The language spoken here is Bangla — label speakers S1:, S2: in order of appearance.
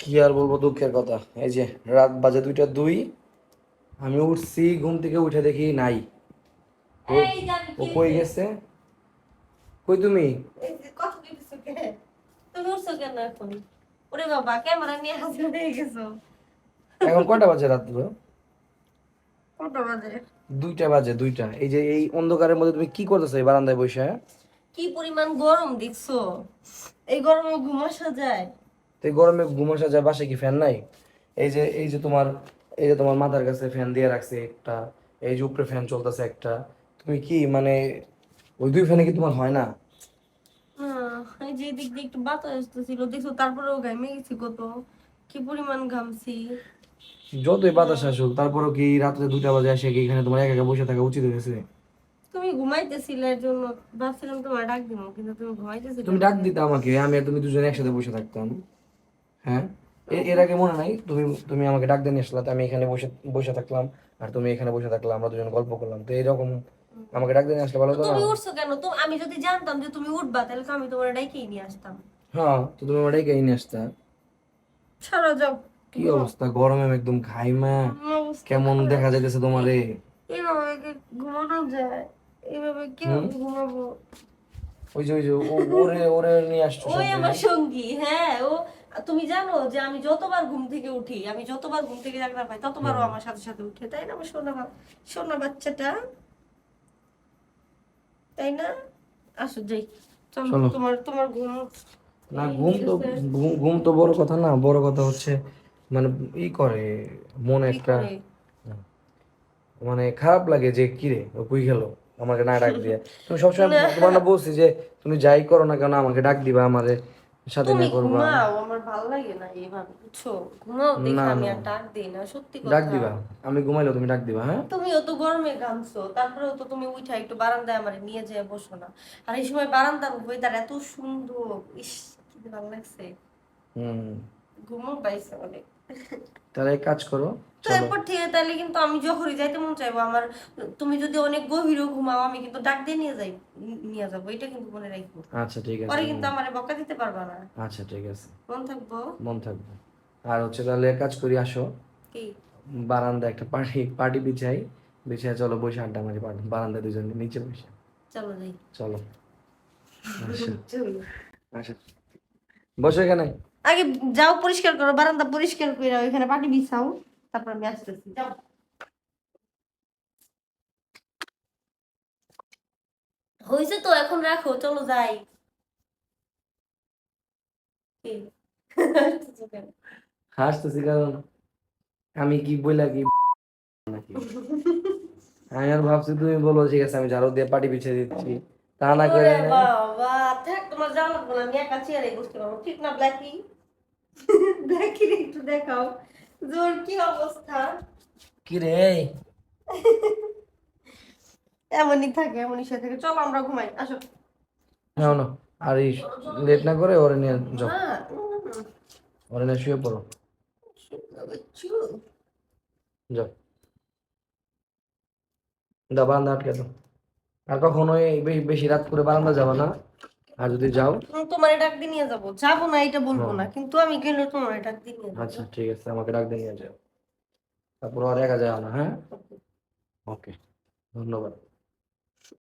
S1: কি আর বলব দুঃখের কথা? এই যে রাত বাজে দুইটা দুই আমি উঠছি ঘুম থেকে উঠে দেখি নাই। ও- কই গেছে? কই তুমি?
S2: এখন?
S1: বাজে
S2: বাজে?
S1: দুইটা বাজে দুইটা। এই যে এই অন্ধকারের মধ্যে তুমি কি করতেছো এই বারান্দায় বসে?
S2: কি পরিমাণ গরম দেখছ এই গরমে ঘুম আসা যায়
S1: তো এই গরমে ঘুম আসা যায় বাসায় কি ফ্যান নাই? এই যে এই যে তোমার এই যে তোমার মাথার কাছে ফ্যান দিয়ে রাখছে একটা এই যে উপরে ফ্যান চলতেছে একটা তুমি কি মানে ওই দুই ফ্যানে কি তোমার হয় না?
S2: যে এদিক দিয়ে একটু বাতাস আসতেছিল দেখছ তারপরেও ঘামে গেছি কত কি পরিমাণ ঘামছি।
S1: যতই বাতাস আসুক তারপরেও কি রাত্রে দুইটা বাজে আসে কি এখানে তোমার একা একা বসে থাকা উচিত হয়েছে
S2: তুমি ঘুমাইতেছিলে এর জন্য ভাবছিলাম তোমার ডাক দিব কিন্তু তুমি ঘুমাইতেছিলে
S1: তুমি ডাক দিতে আমাকে আমি আর তুমি দুজনে একসাথে বসে থাকতাম। হ্যাঁ? এর আগে মনে নাই? তুমি তুমি আমাকে ডাক দিয়ে আমি এখানে বসে বসে থাকলাম আর তুমি এখানে বসে থাকলাম আমরা দুজন গল্প করলাম। তো এরকম আমাকে ডাক দিয়ে আসলে ভালো তো
S2: তুমি উঠছো কেন? তো আমি যদি জানতাম যে তুমি উঠবা তাহলে তো আমি তোমার ডাইকেই নিয়ে আসতাম।
S1: হ্যাঁ তো তুমি আমার ডাইকে নিয়ে আসতা।
S2: ছাড়ো যাও।
S1: কি অবস্থা? গরমে একদম ঘাইমা কেমন দেখা যাইতেছে তোমারে?
S2: এইভাবে কি ঘুমানো যায়? এইভাবে কীভাবে ঘুমাবো?
S1: ওই যে ওই যে ওরে ওরে নিয়ে আসছো
S2: ওই আমার সঙ্গী হ্যাঁ ও তুমি জানো যে আমি যতবার ঘুম থেকে উঠি আমি যতবার ঘুম থেকে জাগনা পাই ততবার আমার সাথে সাথে উঠে তাই না আমার সোনা সোনা বাচ্চাটা? তাই না? আসো যাই। চলো। তোমার তোমার ঘুম।
S1: না ঘুম তো ঘুম- তো বড় কথা না বড় কথা হচ্ছে মানে ই করে মনে একটা মানে খারাপ লাগে যে কি রে ও কই গেল? আমাকে না ডাক দিয়ে। তুমি সবসময় তোমার না বলছি যে তুমি যাই করো না কেন আমাকে ডাক দিবা আমারে। সাথে না করব?
S2: ঘুমাও আমার ভালো লাগে না এইভাবে বুঝছ? ঘুমাও দেখি আমি আর ডাক দিই না সত্যি
S1: ডাক দিবা? আমি ঘুমাইলেও তুমি ডাক দিবা হ্যাঁ?
S2: তুমি তো গরমে ঘামছো তারপরেও তো তুমি উঠা একটু বারান্দায় আমার নিয়ে যেয়ে বসো না। আর এই সময় বারান্দার ওয়েদার এত সুন্দর ইস কি ভালো লাগছে।
S1: হুম।
S2: ঘুমো পাইছে অনেক।
S1: তাহলে কাজ করো
S2: তো এরপর থেকে তাহলে কিন্তু আমি যখনই যাইতে মন চাইব আমার তুমি যদি অনেক গভীরও ঘুমাও আমি কিন্তু ডাক দিয়ে নিয়ে যাই নিয়ে যাব এটা কিন্তু মনে রাখব।
S1: আচ্ছা ঠিক আছে।
S2: পরে কিন্তু আমার বকা দিতে পারবা না।
S1: আচ্ছা ঠিক আছে।
S2: মন থাকব?
S1: মন থাকবে। আর হচ্ছে তাহলে কাজ করি আসো।
S2: কি?
S1: বারান্দা একটা পার্টি পার্টি বিছাই বিছাই চলো বসে আড্ডা মারি বারান্দায় দুজন নিচে বসে।
S2: চলো যাই।
S1: চলো।
S2: চলো।
S1: আসো বসো এখানে।
S2: আগে যাও পরিষ্কার করো বারান্দা পরিষ্কার করে ওইখানে পাটি বিছাও তারপর আমি আসতেছি। যাও। হয়েছে তো এখন রাখো চলো যাই। হাসতেছি
S1: কারণ আমি কি বইলা কি আমি আর ভাবছি তুমি বলো ঠিক আছে আমি ঝাড়ু দিয়ে পাটি বিছিয়ে দিচ্ছি। তা না? করে
S2: বাবা থাক তোমার না আমি একা চেয়ারে বসতে পারব। ঠিক না ব্ল্যাকি ব্ল্যাকি একটু দেখাও। জোর কি অবস্থা?
S1: কি রে?
S2: এমনই থাকে এমনই সে থাকে। চলো আমরা ঘুমাই আসো।
S1: নাও না আর এই লেট না করে ওরে নিয়ে যাও। ওরে নিয়ে শুয়ে পড়ো। যাও। দাও বারান্দা আটকে দাও। আর কখনোই বেশি রাত করে বারান্দা যাব না। আর যদি যাও
S2: তোমার ডাক দিয়ে নিয়ে যাব। যাব না এটা বলব না। কিন্তু আমি গেলে তোমার ডাক দিয়ে নিয়ে যাব।
S1: আচ্ছা ঠিক আছে আমাকে ডাক দিয়ে নিয়ে যাও। তারপর আর একা যাও না হ্যাঁ? ওকে ধন্যবাদ।